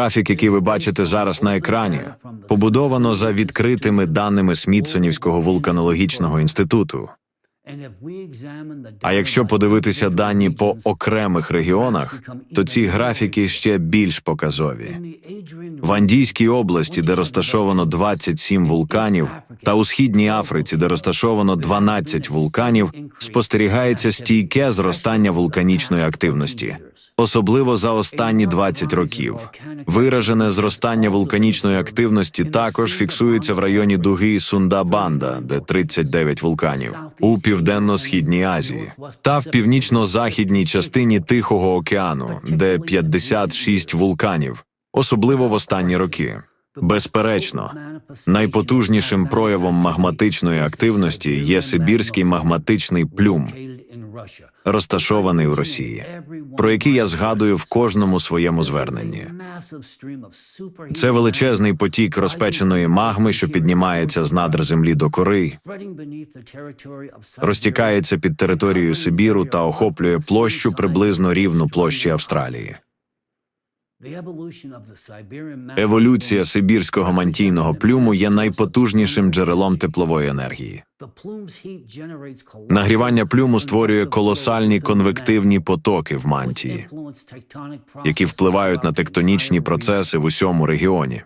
Графік, який ви бачите зараз на екрані, побудовано за відкритими даними Смітсонівського вулканологічного інституту. А якщо подивитися дані по окремих регіонах, то ці графіки ще більш показові. В Андійській області, де розташовано 27 вулканів, та у східній Африці, де розташовано 12 вулканів, спостерігається стійке зростання вулканічної активності, особливо за останні 20 років. Виражене зростання вулканічної активності також фіксується в районі дуги Сундабанда, де 39 вулканів, у південно-східній Азії, та в північно-західній частині Тихого океану, де 56 вулканів, особливо в останні роки. Безперечно, найпотужнішим проявом магматичної активності є Сибірський магматичний плюм, розташований у Росії, про який я згадую в кожному своєму зверненні. Це величезний потік розпеченої магми, що піднімається з надр землі до кори, розтікається під територією Сибіру та охоплює площу приблизно рівну площі Австралії. Еволюція сибірського мантійного плюму є найпотужнішим джерелом теплової енергії. Нагрівання плюму створює колосальні конвективні потоки в мантії, які впливають на тектонічні процеси в усьому регіоні.